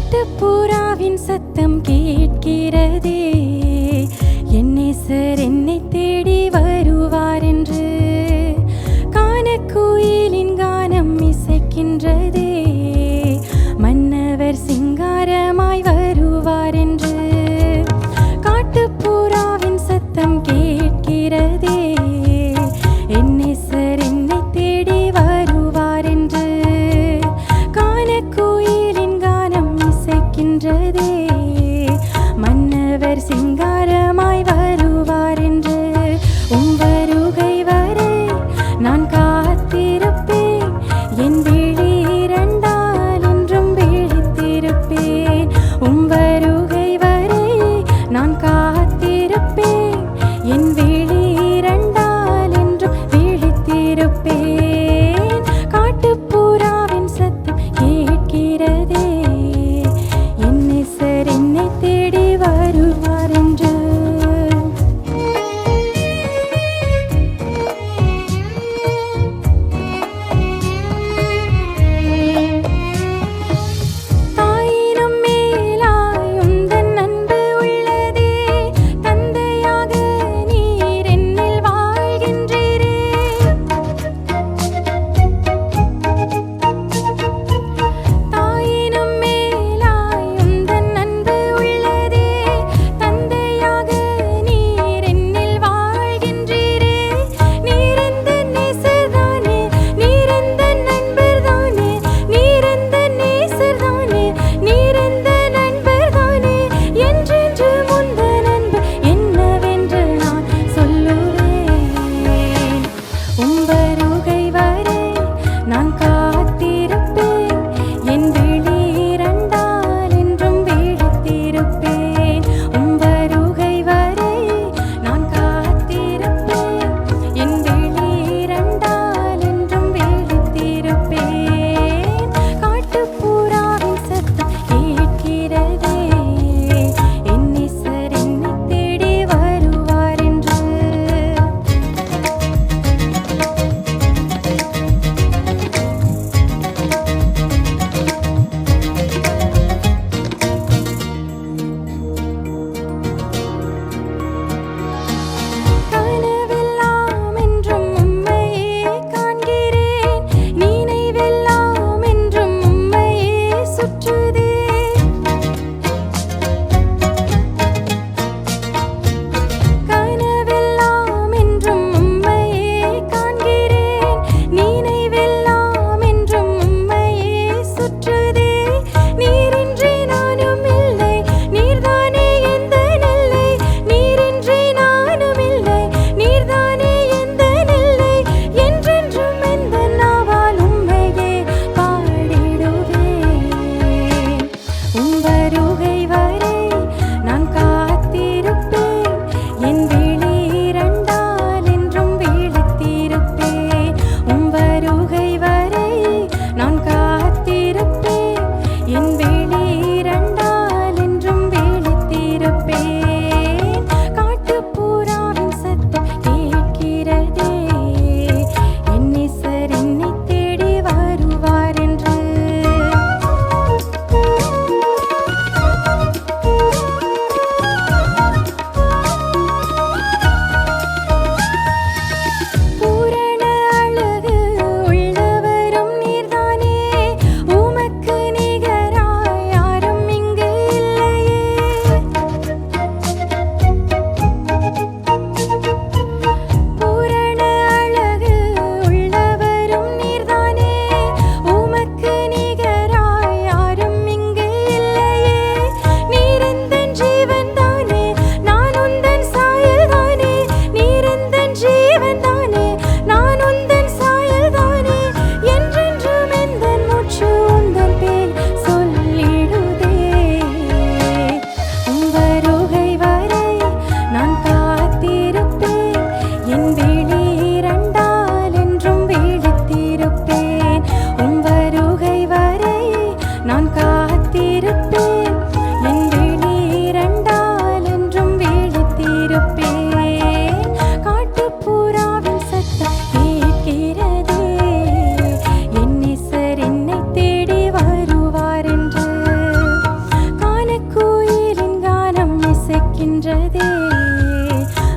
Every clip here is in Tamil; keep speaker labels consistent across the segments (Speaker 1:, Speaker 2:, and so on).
Speaker 1: காட்டுப்புறாவின் சத்தம் கேட்கிறதே. என்னை சார் என்னை தேடி வர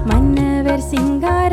Speaker 1: மன்னவர் சிங்கார